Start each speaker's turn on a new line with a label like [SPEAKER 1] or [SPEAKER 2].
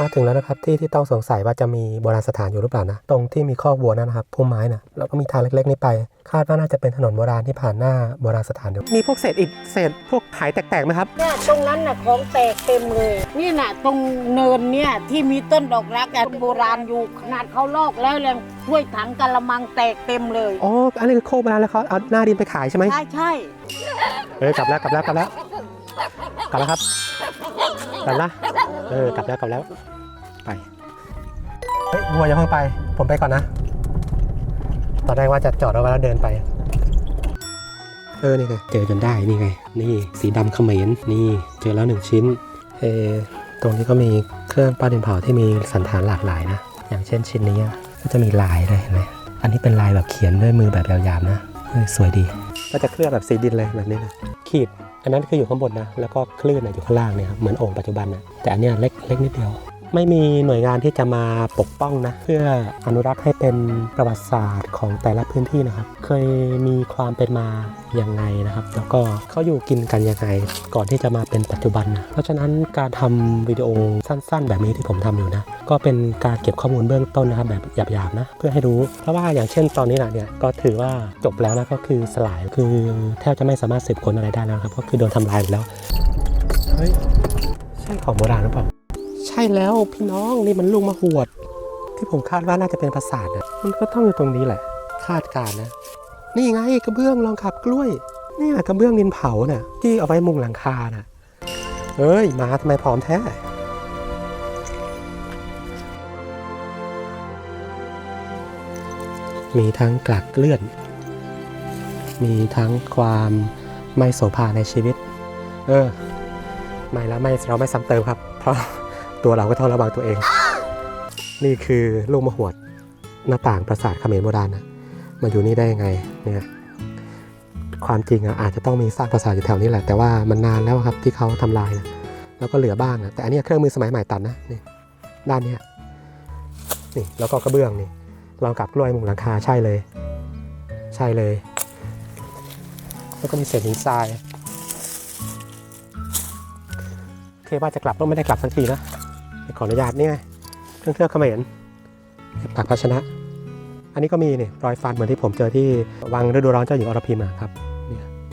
[SPEAKER 1] มาถึงแล้วนะครับที่ที่ต้องสงสัยว่าจะมีโบราณสถานอยู่หรือเปล่านะ ตรงที่มีคอกวัวนั่นนะครับพุ่มไม้นะแล้วก็มีทางเล็กๆนี้ไป คาดว่าน่าจะเป็นถนนโบราณที่ผ่านหน้าโบราณสถานเดียวมีพวกเศษอิฐเศษพวกหายแตกๆไหมครับ
[SPEAKER 2] เนี่ยตรงนั้นน่ะของแตกเต็มเลยนี่น่ะตรงเนินเนี่ยที่มีต้นดอกรักอะโบราณอยู่ขนาดเขาลอกแล้วยังถ้วยถังกะละมังแตกเต็มเลย
[SPEAKER 1] อ๋ออันนี้คือโคกโบราณแล้วเขาเอาหน้าดินไปขายใช่ไหม
[SPEAKER 2] ใช่ใช่
[SPEAKER 1] เออกลับแล้วกลับแล้วกลับแล้วกลับแล้วครับกลับละ เออกลับแล้วกลับแล้ว ไป เฮ้ยวัวอย่าเพิ่งไป ผมไปก่อนนะ ตอนแรกว่าจะจอดรถไว้แล้วเดินไป เออ นี่ไง เจอจนได้ นี่ไง นี่สีดำเขมรนี่ เจอแล้วหนึ่งชิ้น เออตรงนี้ก็มีเครื่องปั้นดินเผาที่มีสันฐานหลากหลายนะ อย่างเช่นชิ้นนี้อะก็จะมีลายด้วยเห็นไหมอันนี้เป็นลายแบบเขียนด้วยมือแบบยาวๆนะเออสวยดี ก็จะเคลือบแบบสีดินเลยแบบนี้นะขีด อันนั้นคืออยู่ข้างบนนะ แล้วก็คลื่นอยู่ข้างล่างเนี่ยครับเหมือนโอ่งปัจจุบันนะแต่อันเนี้ยเล็กเล็กนิดเดียว ไม่มีหน่วยงานที่จะมาปกป้องนะ เพื่ออนุรักษ์ให้เป็นประวัติศาสตร์ของแต่ละพื้นที่นะครับ เคยมีความเป็นมาอย่างไงนะครับ แล้วก็เขาอยู่กินกันยังไงก่อนที่จะมาเป็นปัจจุบันนะเพราะฉะนั้นการทำวิดีโอสั้น ๆ แบบนี้ที่ผมทำอยู่นะ ก็เป็นการเก็บข้อมูลเบื้องต้นนะครับแบบหยาบๆนะเพื่อให้รู้ เพราะว่าอย่างเช่นตอนนี้นะเนี่ยก็ถือว่าจบแล้วนะก็คือสลายคือแทบจะไม่สามารถสืบค้นอะไรได้แล้วครับก็คือโดนทำลายไปแล้วเฮ้ยใช่ของโบราณหรือเปล่า ช่แล้วพี่น้องนี่มันลูกมะหวด ที่ผมคาดว่าน่าจะเป็นปราสาทนะมันก็ต้องอยู่ตรงนี้แหละ คาดการณ์นะ นี่ไงกระเบื้องรองขับกล้วยนี่แหละกระเบื้องดินเผาน่ะที่เอาไว้มุงหลังคาน่ะเอ้ยมาทำไมพร้อมแท้มีทั้งกลักเลื่อน มีทั้งความไม่โสภาในชีวิต เออ ไม่แล้วไม่เราไม่ซ้ำเติมครับ เพราะ ตัวเราก็ต้องระวังตัวเอง นี่คือลูกมะหวดหน้าต่างปราสาทเขมรโบราณนะมาอยู่นี่ได้ยังไงเนี่ยความจริงอะอาจจะต้องมีซากปราสาทอยู่แถวนี้แหละแต่ว่ามันนานแล้วครับที่เขาทำลายนะแล้วก็เหลือบ้างนะแต่อันนี้เครื่องมือสมัยใหม่ตัดนะนี่ด้านเนี้ยนี่แล้วก็กระเบื้องนี่รองกับกล้วยมุงหลังคาใช่เลย ใช่เลย แล้วก็มีเศษหินทรายเคว่าจะกลับก็ไม่ได้กลับสักทีนะ ขออนุญาตนี่ไงเครื่องเทือกเขมรปักภาชนะ อันนี้ก็มีนี่รอยฟันเหมือนที่ผมเจอที่วังฤดูร้อนเจ้าหญิงอรพิมครับ